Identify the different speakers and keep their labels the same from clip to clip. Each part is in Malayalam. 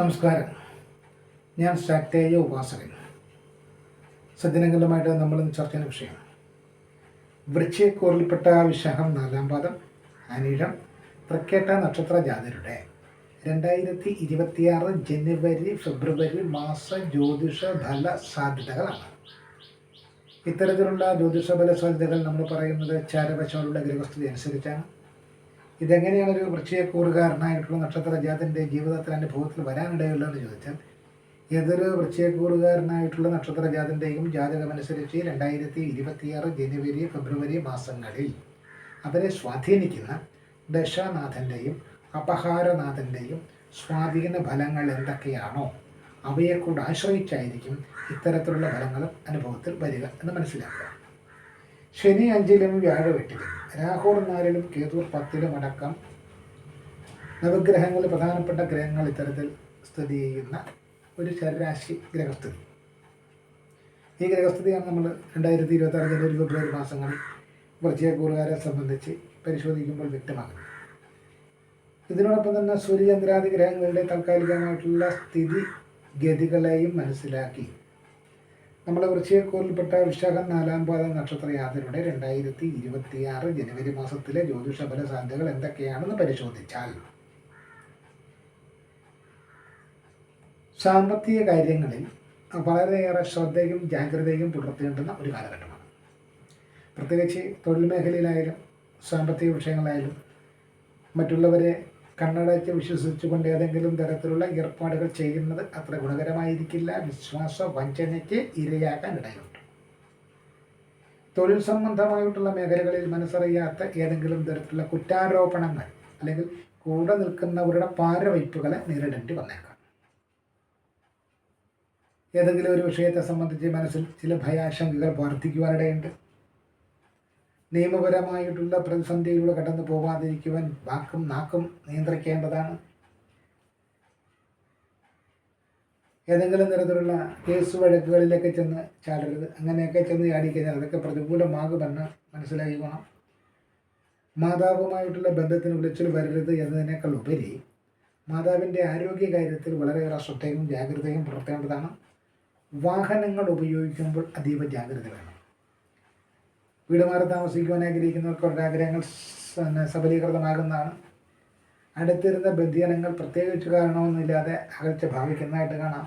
Speaker 1: നമസ്കാരം. ഞാൻ ശക്തേയ ഉപാസകൻ. സജ്ജനങ്ങളുമായിട്ട് നമ്മൾ ഇന്ന് ചർച്ച ചെയ്യുന്ന വിഷയം വൃക്ഷയക്കൂറിൽപ്പെട്ട വിശാഖം നാലാം പാദം അനിഴം തൃക്കേട്ട നക്ഷത്ര ജാതരുടെ. രണ്ടായിരത്തി ഇരുപത്തിയാറ് ജനുവരി ഫെബ്രുവരി മാസ ജ്യോതിഷ ഫല സാധ്യതകളാണ്. ഇത്തരത്തിലുള്ള ജ്യോതിഷ ഫല സാധ്യതകൾ നമ്മൾ പറയുന്നത് ചാരവശമുള്ള ഗ്രഹസ്ഥിതി അനുസരിച്ചാണ്. ഇതെങ്ങനെയാണ് ഒരു വൃക്ഷയക്കൂറുകാരനായിട്ടുള്ള നക്ഷത്ര ജാതന്റെ ജീവിതത്തിൽ അനുഭവത്തിൽ വരാനിടയുള്ളതെന്ന് ചോദിച്ചാൽ ഏതൊരു വൃക്ഷയക്കൂറുകാരനായിട്ടുള്ള നക്ഷത്ര ജാതന്റെയും ജാതകമനുസരിച്ച് രണ്ടായിരത്തി ഇരുപത്തിയാറ് ജനുവരി ഫെബ്രുവരി മാസങ്ങളിൽ അവരെ സ്വാധീനിക്കുന്ന ദശാനാഥന്റെയും അപഹാരനാഥന്റെയും സ്വാധീന ഫലങ്ങൾ എന്തൊക്കെയാണോ അവയെക്കൂടെ കൂടെ ആശ്രയിച്ചായിരിക്കും ഇത്തരത്തിലുള്ള ഫലങ്ങളും അനുഭവത്തിൽ വരിക എന്ന് മനസ്സിലാക്കുക. ശനി അഞ്ചിലും വ്യാഴം എട്ടിലും രാഹുൽ നാലിലും കേതു പത്തിലും അടക്കം നവഗ്രഹങ്ങളിൽ പ്രധാനപ്പെട്ട ഗ്രഹങ്ങൾ ഇത്തരത്തിൽ സ്ഥിതി ചെയ്യുന്ന ഒരു ശരാശി ഗ്രഹസ്ഥിതി. ഈ ഗ്രഹസ്ഥിതിയാണ് നമ്മൾ രണ്ടായിരത്തി ഇരുപത്തി ആറ് ജനുവരി ഫെബ്രുവരി മാസങ്ങളിൽ വൃശ്ചികക്കൂറുകാരെ സംബന്ധിച്ച് പരിശോധിക്കുമ്പോൾ വ്യക്തമാകുന്നത്. ഇതിനോടൊപ്പം തന്നെ സൂര്യചന്ദ്രാദി ഗ്രഹങ്ങളുടെ താൽക്കാലികമായിട്ടുള്ള സ്ഥിതി ഗതികളെയും മനസ്സിലാക്കി. നമ്മൾ വൃശ്ചികക്കൂറിൽപ്പെട്ട വിശാഖം നാലാം പാദ നക്ഷത്ര യാത്രയുടെ രണ്ടായിരത്തി ഇരുപത്തിയാറ് ജനുവരി മാസത്തിലെ ജ്യോതിഷ സാധ്യതകൾ എന്തൊക്കെയാണെന്ന് പരിശോധിച്ചാൽ. സാമ്പത്തിക കാര്യങ്ങളിൽ വളരെയേറെ ശ്രദ്ധയും ജാഗ്രതയും പുലർത്തേണ്ടുന്ന ഒരു കാലഘട്ടമാണ്. പ്രത്യേകിച്ച് തൊഴിൽ മേഖലയിലായാലും സാമ്പത്തിക വിഷയങ്ങളായാലും മറ്റുള്ളവരെ കണ്ണടച്ച് വിശ്വസിച്ചുകൊണ്ട് ഏതെങ്കിലും തരത്തിലുള്ള ഏർപ്പാടുകൾ ചെയ്യുന്നത് അത്ര ഗുണകരമായിരിക്കില്ല. വിശ്വാസ വഞ്ചനയ്ക്ക് ഇരയാക്കാൻ ഇടയുണ്ട്. തൊഴിൽ സംബന്ധമായിട്ടുള്ള മേഖലകളിൽ മനസ്സറിയാത്ത ഏതെങ്കിലും തരത്തിലുള്ള കുറ്റാരോപണങ്ങൾ അല്ലെങ്കിൽ കൂടെ നിൽക്കുന്നവരുടെ പാരവയ്പ്പുകളെ നേരിടേണ്ടി വന്നേക്കാം. ഏതെങ്കിലും ഒരു വിഷയത്തെ സംബന്ധിച്ച് മനസ്സിൽ ചില ഭയാശങ്കകൾ വർദ്ധിക്കുവാനിടയുണ്ട്. നിയമപരമായിട്ടുള്ള പ്രതിസന്ധിയിലൂടെ കടന്നു പോകാതിരിക്കുവാൻ വാക്കും നാക്കും നിയന്ത്രിക്കേണ്ടതാണ്. ഏതെങ്കിലും തരത്തിലുള്ള കേസ് വഴക്കുകളിലൊക്കെ ചെന്ന് ചാടരുത്. അങ്ങനെയൊക്കെ ചെന്ന് ചാടിക്കഴിഞ്ഞാൽ അതൊക്കെ പ്രതികൂലമാകുമെന്ന് മനസ്സിലാക്കണം മാതാവുമായിട്ടുള്ള ബന്ധത്തിന് വിളിച്ചിൽ വരരുത് എന്നതിനേക്കാൾ ഉപരി മാതാവിന്റെ ആരോഗ്യ കാര്യത്തിൽ വളരെയേറെ ശ്രദ്ധയും ജാഗ്രതയും പുലർത്തേണ്ടതാണ്. വാഹനങ്ങൾ ഉപയോഗിക്കുമ്പോൾ അതീവ ജാഗ്രത വേണം. വീട് മാറി താമസിക്കുവാൻ ആഗ്രഹിക്കുന്നവർക്ക് അവരുടെ ആഗ്രഹങ്ങൾ സബലീകൃതമാകുന്നതാണ് അടുത്തിരുന്ന ബന്ധിയനങ്ങൾ പ്രത്യേകിച്ച് കാരണമൊന്നുമില്ലാതെ അകൽച്ച ഭാവിക്കുന്നതായിട്ട് കാണാം.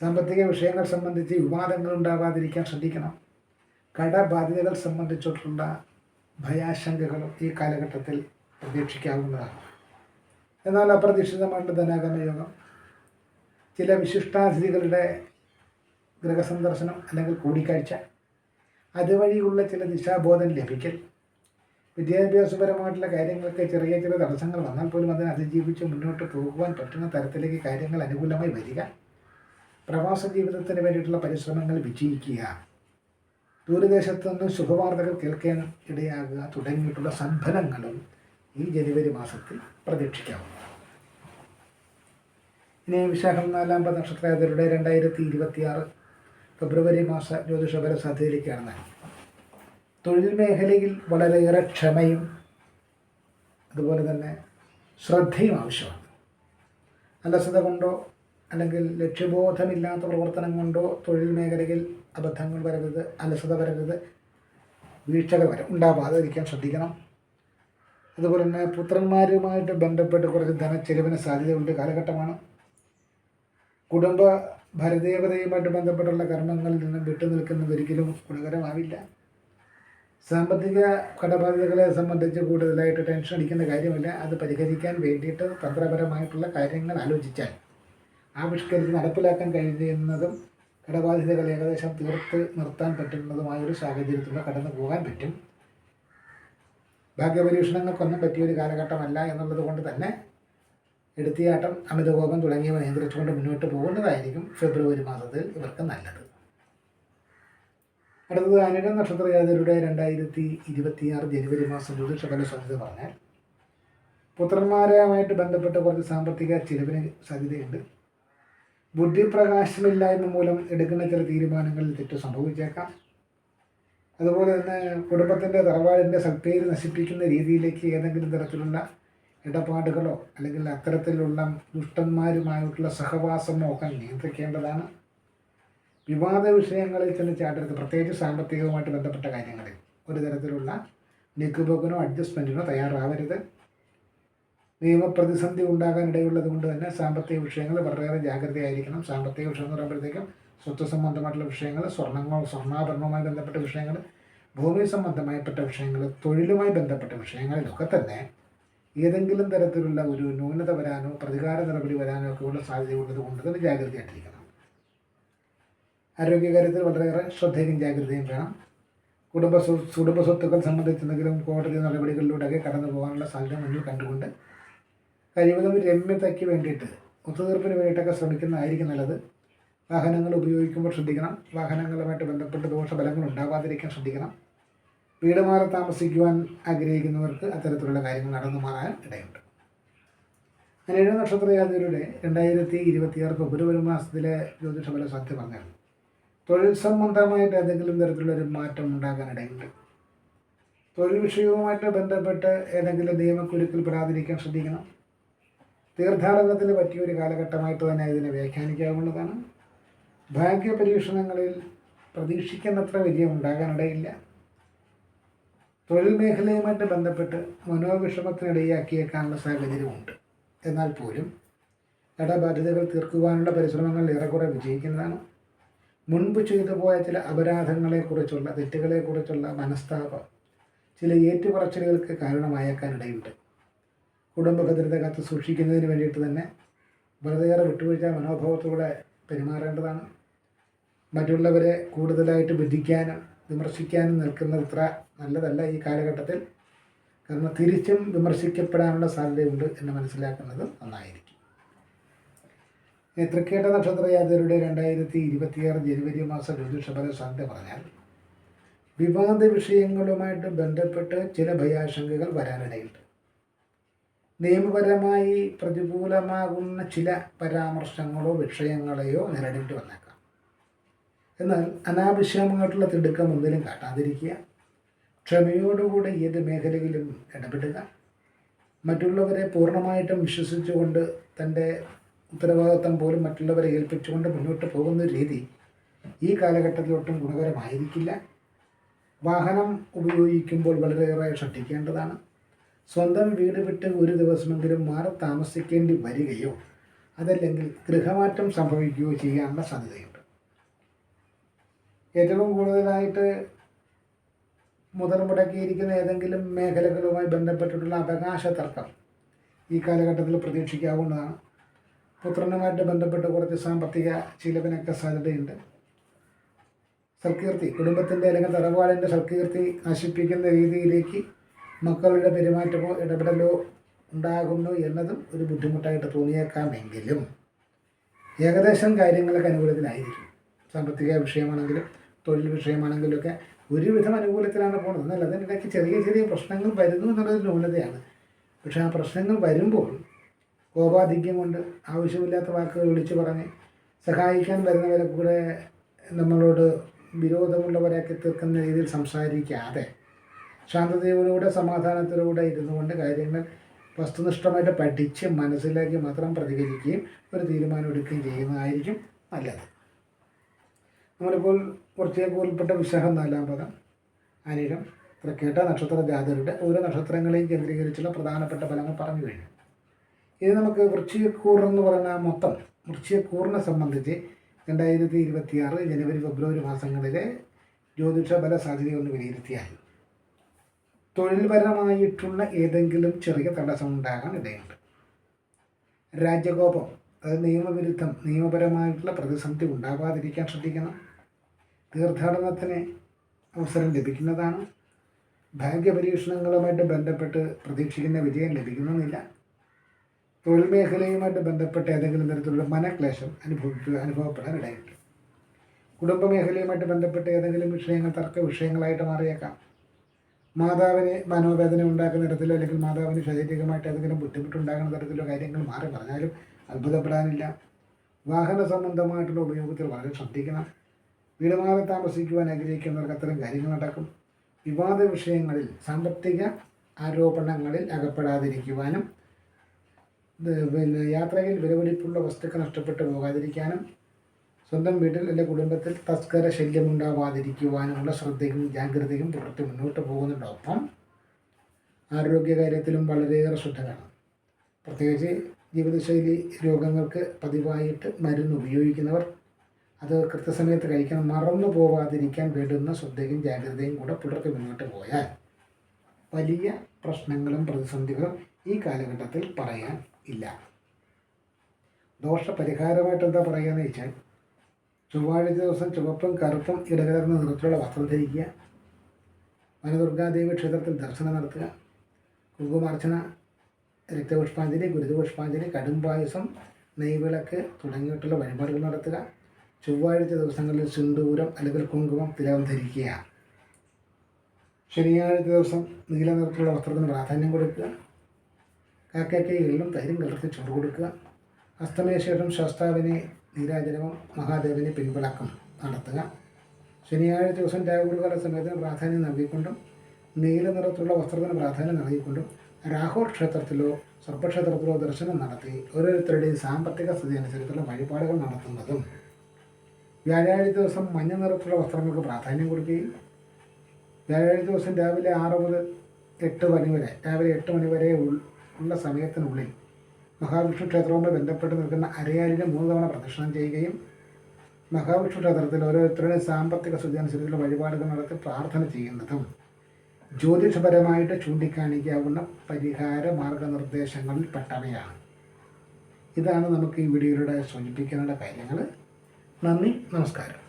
Speaker 1: സാമ്പത്തിക വിഷയങ്ങൾ സംബന്ധിച്ച് വിവാദങ്ങൾ ഉണ്ടാകാതിരിക്കാൻ ശ്രദ്ധിക്കണം. കടബാധ്യതകൾ സംബന്ധിച്ചിട്ടുള്ള ഭയാശങ്കകളും ഈ കാലഘട്ടത്തിൽ പ്രതീക്ഷിക്കാവുന്നതാണ്. എന്നാൽ അപ്രതീക്ഷിതമായിട്ട് ധനാഗമ യോഗം. ചില വിശിഷ്ടാതിഥികളുടെ ഗൃഹസന്ദർശനം അല്ലെങ്കിൽ കൂടിക്കാഴ്ച. അതുവഴിയുള്ള ചില ദിശാബോധം ലഭിക്കൽ. വിദ്യാഭ്യാസപരമായിട്ടുള്ള കാര്യങ്ങൾക്ക് ചെറിയ ചെറിയ തടസ്സങ്ങൾ വന്നാൽ പോലും അതിനെ അതിജീവിച്ച് മുന്നോട്ട് പോകുവാൻ പറ്റുന്ന തരത്തിലേക്ക് കാര്യങ്ങൾ അനുകൂലമായി വരിക. പ്രവാസ ജീവിതത്തിന് വേണ്ടിയിട്ടുള്ള പരിശ്രമങ്ങൾ വിജയിക്കുക. ദൂരദേശത്തു നിന്ന് ശുഭവാർത്തകൾ കേൾക്കാൻ ഇടയാകുക തുടങ്ങിയിട്ടുള്ള സംഭരങ്ങളും ഈ ജനുവരി മാസത്തിൽ പ്രതീക്ഷിക്കാവുന്നതാണ്. ഇനി വിശാഖം നാലാമ്പത് നക്ഷത്രത്തിലൂടെ രണ്ടായിരത്തി ഇരുപത്തിയാറ് ഫെബ്രുവരി മാസ ജ്യോതിഷപര സാധ്യതയിലേക്കാണ് തൊഴിൽ മേഖലയിൽ വളരെയേറെ ക്ഷമയും അതുപോലെ തന്നെ ശ്രദ്ധയും ആവശ്യമാണ്. അലസത കൊണ്ടോ അല്ലെങ്കിൽ ലക്ഷ്യബോധമില്ലാത്ത പ്രവർത്തനം കൊണ്ടോ തൊഴിൽ മേഖലയിൽ അബദ്ധങ്ങൾ വരരുത് അലസത വരരുത് വീഴ്ചകൾ വരും ഉണ്ടാവാതിരിക്കാൻ ശ്രദ്ധിക്കണം. അതുപോലെ തന്നെ പുത്രന്മാരുമായിട്ട് ബന്ധപ്പെട്ട് കുറച്ച് ധനച്ചെലവിന് സാധ്യതയുണ്ട് കാലഘട്ടമാണ്. കുടുംബ ഭരദേവതയുമായിട്ട് ബന്ധപ്പെട്ടുള്ള കർമ്മങ്ങളിൽ നിന്നും വിട്ടുനിൽക്കുന്നത് ഒരിക്കലും ഗുണകരമാവില്ല. സാമ്പത്തിക കടബാധ്യതകളെ സംബന്ധിച്ച് കൂടുതലായിട്ട് ടെൻഷൻ അടിക്കുന്ന കാര്യമില്ല. അത് പരിഹരിക്കാൻ വേണ്ടിയിട്ട് തന്ത്രപരമായിട്ടുള്ള കാര്യങ്ങൾ ആലോചിച്ചാൽ ആവിഷ്കരിച്ച് നടപ്പിലാക്കാൻ കഴിയുന്നതും കടബാധ്യതകൾ ഏകദേശം തീർത്ത് നിർത്താൻ പറ്റുന്നതുമായ ഒരു സാഹചര്യത്തിലൂടെ കടന്നു പോകാൻ പറ്റും. ഭാഗ്യപരീക്ഷണങ്ങൾക്കൊന്നും പറ്റിയൊരു കാലഘട്ടമല്ല എന്നുള്ളത് കൊണ്ട് തന്നെ എടുത്തിയാട്ടം അമിതകോപം തുടങ്ങിയവ നിയന്ത്രിച്ചുകൊണ്ട് മുന്നോട്ട് പോകുന്നതായിരിക്കും ഫെബ്രുവരി മാസത്തിൽ ഇവർക്ക് നല്ലത്. അടുത്തത് അനിഴ നക്ഷത്ര ജാതരുടെ രണ്ടായിരത്തി ഇരുപത്തിയാറ് ജനുവരി മാസം ജ്യോതിഷഫല സാധ്യത പറഞ്ഞാൽ പുത്രന്മാരുമായിട്ട് ബന്ധപ്പെട്ട കുറച്ച് സാമ്പത്തിക ചിലവിന് സാധ്യതയുണ്ട്. ബുദ്ധിപ്രകാശമില്ലായ്മ മൂലം എടുക്കുന്ന ചില തീരുമാനങ്ങളിൽ തെറ്റ് സംഭവിച്ചേക്കാം. അതുപോലെ തന്നെ കുടുംബത്തിന്റെ തറവാടിന്റെ സൽപ്പേര് നശിപ്പിക്കുന്ന രീതിയിലേക്ക് ഏതെങ്കിലും തരത്തിലുള്ള ഇടപാടുകളോ അല്ലെങ്കിൽ അത്തരത്തിലുള്ള ദുഷ്ടന്മാരുമായിട്ടുള്ള സഹവാസമോ ഒക്കെ നിയന്ത്രിക്കേണ്ടതാണ്. വിവാദ വിഷയങ്ങളിൽ ചെന്ന് ചാട്ടരുത് പ്രത്യേകിച്ച് സാമ്പത്തികവുമായിട്ട് ബന്ധപ്പെട്ട കാര്യങ്ങളിൽ ഒരു തരത്തിലുള്ള നിക്കുപോക്കിനോ അഡ്ജസ്റ്റ്മെന്റിനോ തയ്യാറാവരുത്. നിയമപ്രതിസന്ധി ഉണ്ടാകാൻ ഇടയുള്ളത് കൊണ്ട് തന്നെ സാമ്പത്തിക വിഷയങ്ങൾ വളരെയേറെ ജാഗ്രതയായിരിക്കണം. സാമ്പത്തിക വിഷയം എന്ന് പറയുമ്പോഴത്തേക്കും സ്വത്ത് സംബന്ധമായിട്ടുള്ള വിഷയങ്ങൾ സ്വർണങ്ങളോ സ്വർണാഭരണവുമായി ബന്ധപ്പെട്ട വിഷയങ്ങൾ ഭൂമി സംബന്ധമായപ്പെട്ട വിഷയങ്ങൾ തൊഴിലുമായി ബന്ധപ്പെട്ട വിഷയങ്ങളിലൊക്കെ തന്നെ ഏതെങ്കിലും തരത്തിലുള്ള ഒരു ന്യൂനത വരാനോ പ്രതികാര നടപടി വരാനോ ഉള്ള സാധ്യതയുള്ളത് കൊണ്ട് തന്നെ ജാഗ്രതയായിട്ടിരിക്കണം. ആരോഗ്യകാര്യത്തിൽ വളരെയേറെ ശ്രദ്ധയും ജാഗ്രതയും വേണം. കുടുംബ കുടുംബ സ്വത്തുക്കൾ സംബന്ധിച്ച് എന്തെങ്കിലും കോടതി നടപടികളിലൂടെയൊക്കെ കടന്നു പോകാനുള്ള സാധ്യത മുന്നിൽ കണ്ടുകൊണ്ട് കഴിവതും രമ്യതയ്ക്ക് വേണ്ടിയിട്ട് ഒത്തുതീർപ്പിന് വേണ്ടിയിട്ടൊക്കെ ശ്രമിക്കുന്നതായിരിക്കും നല്ലത്. വാഹനങ്ങൾ ഉപയോഗിക്കുമ്പോൾ ശ്രദ്ധിക്കണം. വാഹനങ്ങളുമായിട്ട് ബന്ധപ്പെട്ട് ദോഷഫലങ്ങൾ ഉണ്ടാവാതിരിക്കാൻ ശ്രദ്ധിക്കണം. വീട് മാറി താമസിക്കുവാൻ ആഗ്രഹിക്കുന്നവർക്ക് അത്തരത്തിലുള്ള കാര്യങ്ങൾ നടന്നു മാറാൻ ഇടയുണ്ട്. അനേഴ് നക്ഷത്ര യാത്രയുടെ രണ്ടായിരത്തി ഇരുപത്തിയാറ് ഫെബ്രുവരി മാസത്തിലെ ജ്യോതിഷഫല സത്യം പറഞ്ഞാൽ തൊഴിൽ സംബന്ധമായിട്ട് ഏതെങ്കിലും തരത്തിലുള്ള ഒരു മാറ്റം ഉണ്ടാകാൻ ഇടയുണ്ട്. തൊഴിൽ വിഷയവുമായിട്ട് ബന്ധപ്പെട്ട് ഏതെങ്കിലും നിയമക്കുരുക്കിൽ പെടാതിരിക്കാൻ ശ്രദ്ധിക്കണം. തീർത്ഥാടനത്തിന് പറ്റിയ ഒരു കാലഘട്ടമായിട്ട് തന്നെ ഇതിനെ വ്യാഖ്യാനിക്കാവുന്നതാണ്. ഭാഗ്യ പരീക്ഷണങ്ങളിൽ പ്രതീക്ഷിക്കുന്നത്ര വിജയം ഉണ്ടാകാനിടയില്ല. തൊഴിൽ മേഖലയുമായിട്ട് ബന്ധപ്പെട്ട് മനോവിഷമത്തിനിടയാക്കിയേക്കാനുള്ള സാഹചര്യമുണ്ട്. എന്നാൽ പോലും കടബാധ്യതകൾ തീർക്കുവാനുള്ള പരിശ്രമങ്ങൾ ഏറെക്കുറെ വിജയിക്കുന്നതാണ്. മുൻപ് ചെയ്തു പോയ ചില അപരാധങ്ങളെക്കുറിച്ചുള്ള തെറ്റുകളെക്കുറിച്ചുള്ള മനസ്താപം ചില ഏറ്റുപറച്ചിലുകൾക്ക് കാരണമായേക്കാനിടയുണ്ട്. കുടുംബ ഭദ്രത കാത്ത് സൂക്ഷിക്കുന്നതിന് വേണ്ടിയിട്ട് തന്നെ വളരെയേറെ വിട്ടുവീഴ്ച മനോഭാവത്തോടെ പെരുമാറേണ്ടതാണ്. മറ്റുള്ളവരെ കൂടുതലായിട്ട് വിധിക്കാനും വിമർശിക്കാനും നിൽക്കുന്നത് ഇത്ര നല്ലതല്ല ഈ കാലഘട്ടത്തിൽ. കാരണം തിരിച്ചും വിമർശിക്കപ്പെടാനുള്ള സാധ്യതയുണ്ട് എന്ന് മനസ്സിലാക്കുന്നത് നന്നായിരിക്കും. തൃക്കേട്ട നക്ഷത്ര യാത്രയുടെ രണ്ടായിരത്തി ഇരുപത്തിയാറ് ജനുവരി മാസം ജ്യോതിഷപര സാധ്യത പറഞ്ഞാൽ വിവാദ വിഷയങ്ങളുമായിട്ട് ബന്ധപ്പെട്ട് ചില ഭയാശങ്കകൾ വരാനിടയുണ്ട്. നിയമപരമായി പ്രതികൂലമാകുന്ന ചില പരാമർശങ്ങളോ വിഷയങ്ങളെയോ നേരിടേണ്ടി വന്നേക്കാം. എന്നാൽ അനാവശ്യമായിട്ടുള്ള തിടുക്കം ഒന്നിലും കാട്ടാതിരിക്കുക. ക്ഷമയോടുകൂടി ഏത് മേഖലയിലും ഇടപെടുക. മറ്റുള്ളവരെ പൂർണമായിട്ടും വിശ്വസിച്ചുകൊണ്ട് തന്റെ ഉത്തരവാദിത്വം പോലും മറ്റുള്ളവരെ ഏൽപ്പിച്ചുകൊണ്ട് മുന്നോട്ട് പോകുന്ന രീതി ഈ കാലഘട്ടത്തിൽ ഒട്ടും ഗുണകരമായിരിക്കില്ല. വാഹനം ഉപയോഗിക്കുമ്പോൾ വളരെയേറെ ശ്രദ്ധിക്കേണ്ടതാണ്. സ്വന്തം വീട് വിട്ട് ഒരു ദിവസമെങ്കിലും മാറി താമസിക്കേണ്ടി വരികയോ അതല്ലെങ്കിൽ ഗൃഹമാറ്റം സംഭവിക്കുകയോ ചെയ്യാനുള്ള സാധ്യതയുണ്ട്. ഏറ്റവും കൂടുതലായിട്ട് മുതൽ മുടക്കിയിരിക്കുന്ന ഏതെങ്കിലും മേഖലകളുമായി ബന്ധപ്പെട്ടിട്ടുള്ള അവകാശ തർക്കം ഈ കാലഘട്ടത്തിൽ പ്രതീക്ഷിക്കാവുന്നതാണ്. പുത്രനുമായിട്ട് ബന്ധപ്പെട്ട് കുറച്ച് സാമ്പത്തിക ചിലവിനൊക്കെ സാധ്യതയുണ്ട്. സൽകീർത്തി കുടുംബത്തിന്റെ അല്ലെങ്കിൽ തറവാടിന്റെ സൽകീർത്തി നശിപ്പിക്കുന്ന രീതിയിലേക്ക് മക്കളുടെ പെരുമാറ്റമോ ഇടപെടലോ ഉണ്ടാകുന്നു എന്നതും ഒരു ബുദ്ധിമുട്ടായിട്ട് തോന്നിയേക്കാമെങ്കിലും ഏകദേശം കാര്യങ്ങളൊക്കെ അനുകൂലത്തിലായിരിക്കും. സാമ്പത്തിക വിഷയമാണെങ്കിലും തൊഴിൽ വിഷയമാണെങ്കിലും ഒക്കെ ഒരുവിധം അനുകൂലത്തിലാണ് പോകുന്നത് എന്നാൽ അതിനിടയ്ക്ക് ചെറിയ ചെറിയ പ്രശ്നങ്ങൾ വരുന്നു എന്നുള്ളത് ന്യൂനതയാണ്. പക്ഷെ ആ പ്രശ്നങ്ങൾ വരുമ്പോൾ കോപാധിക്യം കൊണ്ട് ആവശ്യമില്ലാത്ത വാക്കുകൾ വിളിച്ചു പറഞ്ഞ് സഹായിക്കാൻ വരുന്നവരെ കൂടെ നമ്മളോട് വിരോധമുള്ളവരെയൊക്കെ തീർക്കുന്ന രീതിയിൽ സംസാരിക്കാതെ ശാന്തതയോടുകൂടെ സമാധാനത്തിലൂടെ ഇരുന്നു കൊണ്ട് കാര്യങ്ങൾ വസ്തുനിഷ്ഠമായിട്ട് പഠിച്ച് മനസ്സിലാക്കി മാത്രം പ്രതികരിക്കുകയും ഒരു തീരുമാനം എടുക്കുകയും ചെയ്യുന്നതായിരിക്കും നല്ലത്. നമ്മളിപ്പോൾ കുറച്ചേക്ക് ഉൾപ്പെട്ട വിശാഖം നാലാം പദം അനിഴം തൃക്കേട്ട നക്ഷത്ര ജാതരുടെ ഓരോ നക്ഷത്രങ്ങളെയും കേന്ദ്രീകരിച്ചുള്ള പ്രധാനപ്പെട്ട ഫലങ്ങൾ പറഞ്ഞു കഴിഞ്ഞു. ഇത് നമുക്ക് വൃശ്ചികക്കൂർ എന്ന് പറയുന്ന മൊത്തം വൃശ്ചികക്കൂറിനെ സംബന്ധിച്ച് രണ്ടായിരത്തി ഇരുപത്തിയാറ് ജനുവരി ഫെബ്രുവരി മാസങ്ങളിലെ ജ്യോതിഷ ബല സാധ്യതയൊന്ന് വിലയിരുത്തിയാൽ തൊഴിൽപരമായിട്ടുള്ള ഏതെങ്കിലും ചെറിയ തടസ്സം ഉണ്ടാകാൻ ഇടയുണ്ട്. രാജ്യകോപം അത് നിയമവിരുദ്ധം നിയമപരമായിട്ടുള്ള പ്രതിസന്ധി ഉണ്ടാകാതിരിക്കാൻ ശ്രദ്ധിക്കണം. തീർത്ഥാടനത്തിന് അവസരം ലഭിക്കുന്നതാണ്. ഭാഗ്യപരീക്ഷണങ്ങളുമായിട്ട് ബന്ധപ്പെട്ട് പ്രതീക്ഷിക്കുന്ന വിജയം ലഭിക്കുന്നില്ല തൊഴിൽ മേഖലയുമായിട്ട് ബന്ധപ്പെട്ട് ഏതെങ്കിലും തരത്തിലുള്ള മനക്ലേശം അനുഭവിക്കുക അനുഭവപ്പെടാൻ ഇടയുണ്ട്. കുടുംബ മേഖലയുമായിട്ട് ബന്ധപ്പെട്ട് ഏതെങ്കിലും വിഷയങ്ങൾ തർക്ക വിഷയങ്ങളായിട്ട് മാറിയേക്കാം. മാതാവിന് മനോവേദന ഉണ്ടാക്കുന്ന തരത്തിലോ അല്ലെങ്കിൽ മാതാവിന് ശാരീരികമായിട്ട് ഏതെങ്കിലും ബുദ്ധിമുട്ടുണ്ടാകുന്ന തരത്തിലോ കാര്യങ്ങൾ മാറി പറഞ്ഞാലും അത്ഭുതപ്പെടാനില്ല. വാഹന സംബന്ധമായിട്ടുള്ള ഉപയോഗത്തിൽ വളരെ ശ്രദ്ധിക്കണം. വീട് മാറി താമസിക്കുവാൻ ആഗ്രഹിക്കുന്നവർക്ക് അത്തരം കാര്യങ്ങൾ നടക്കും. വിവാദ വിഷയങ്ങളിൽ സാമ്പത്തിക ആരോപണങ്ങളിൽ അകപ്പെടാതിരിക്കുവാനും പിന്നെ യാത്രയിൽ വിലപിടിപ്പുള്ള വസ്തുക്കൾ നഷ്ടപ്പെട്ടു പോകാതിരിക്കാനും സ്വന്തം വീട്ടിൽ അല്ലെങ്കിൽ കുടുംബത്തിൽ തസ്കര ശല്യമുണ്ടാവാതിരിക്കുവാനുമുള്ള ശ്രദ്ധയും ജാഗ്രതയും പുലർത്തി മുന്നോട്ട് പോകുന്നതോടൊപ്പം ആരോഗ്യകാര്യത്തിലും വളരെയേറെ ശ്രദ്ധ വേണം. പ്രത്യേകിച്ച് ജീവിതശൈലി രോഗങ്ങൾക്ക് പതിവായിട്ട് മരുന്ന് ഉപയോഗിക്കുന്നവർ അത് കൃത്യസമയത്ത് കഴിക്കണം മറന്നു പോവാതിരിക്കാൻ വേണ്ടുന്ന ശ്രദ്ധയും ജാഗ്രതയും കൂടെ പുലർത്തി മുന്നോട്ട് പോയാൽ വലിയ പ്രശ്നങ്ങളും പ്രതിസന്ധികളും ഈ കാലഘട്ടത്തിൽ പറയാൻ ഇല്ല. ദോഷപരിഹാരമായിട്ട് എന്താ പറയുകയെന്ന് വെച്ചാൽ ചൊവ്വാഴ്ച ദിവസം ചുവപ്പും കറുപ്പും ഇടകലർന്ന നിറത്തിലുള്ള വസ്ത്രം ധരിക്കുക വനദുർഗാദേവി ക്ഷേത്രത്തിൽ ദർശനം നടത്തുക കുങ്കുമാർച്ചന രക്തപുഷ്പാഞ്ജലി ഗുരുതപുഷ്പാഞ്ജലി കടുംപായസം നെയ്വിളക്ക് തുടങ്ങിയിട്ടുള്ള വഴിപാടുകൾ നടത്തുക. ചൊവ്വാഴ്ച ദിവസങ്ങളിൽ സിന്ദൂരം അല്ലെങ്കിൽ കുങ്കുമം തിലകം ധരിക്കുക. ശനിയാഴ്ച ദിവസം നീല നിറത്തിലുള്ള വസ്ത്രത്തിന് പ്രാധാന്യം കൊടുക്കുക. കാക്കയ്ക്ക് എള്ളും തൈരും കലർത്തി ചോറ് കൊടുക്കുക. അസ്തമയ ശേഷം ശാസ്താവിനെ നീരാജനവും മഹാദേവനെ പിൻവിളക്കം നടത്തുക. ശനിയാഴ്ച ദിവസം രാഹുൽകാല സമയത്തിന് പ്രാധാന്യം നൽകിക്കൊണ്ടും നീല നിറത്തിലുള്ള വസ്ത്രത്തിന് പ്രാധാന്യം നൽകിക്കൊണ്ടും രാഹുൽ ക്ഷേത്രത്തിലോ സർപ്പക്ഷേത്രത്തിലോ ദർശനം നടത്തി ഓരോരുത്തരുടെയും സാമ്പത്തിക സ്ഥിതി അനുസരിച്ചുള്ള വഴിപാടുകൾ നടത്തുന്നതും വ്യാഴാഴ്ച ദിവസം മഞ്ഞ നിറത്തിലുള്ള വസ്ത്രങ്ങൾക്ക് പ്രാധാന്യം കൊടുക്കുകയും വ്യാഴാഴ്ച ദിവസം രാവിലെ ആറ് മുതൽ എട്ട് മണി വരെ രാവിലെ എട്ട് മണി വരെ ഉള്ള സമയത്തിനുള്ളിൽ മഹാവിഷ്ണു ക്ഷേത്രവുമായി ബന്ധപ്പെട്ട് നിൽക്കുന്ന അരയാലിനെ മൂന്ന് തവണ പ്രദക്ഷിണം ചെയ്യുകയും മഹാവിഷ്ണു ക്ഷേത്രത്തിൽ ഓരോരുത്തരുടെയും സാമ്പത്തിക സ്ഥിതി അനുസരിച്ചുള്ള വഴിപാടുകൾ നടത്തി പ്രാർത്ഥന ചെയ്യുന്നതും ജ്യോതിഷപരമായിട്ട് ചൂണ്ടിക്കാണിക്കാവുന്ന പരിഹാര മാർഗനിർദ്ദേശങ്ങളിൽ പെട്ടവയാണ് ഇതാണ് നമുക്ക് ഈ വീഡിയോയിലൂടെ സൂചിപ്പിക്കാനുള്ള കാര്യങ്ങൾ. നന്ദി നമസ്കാരം.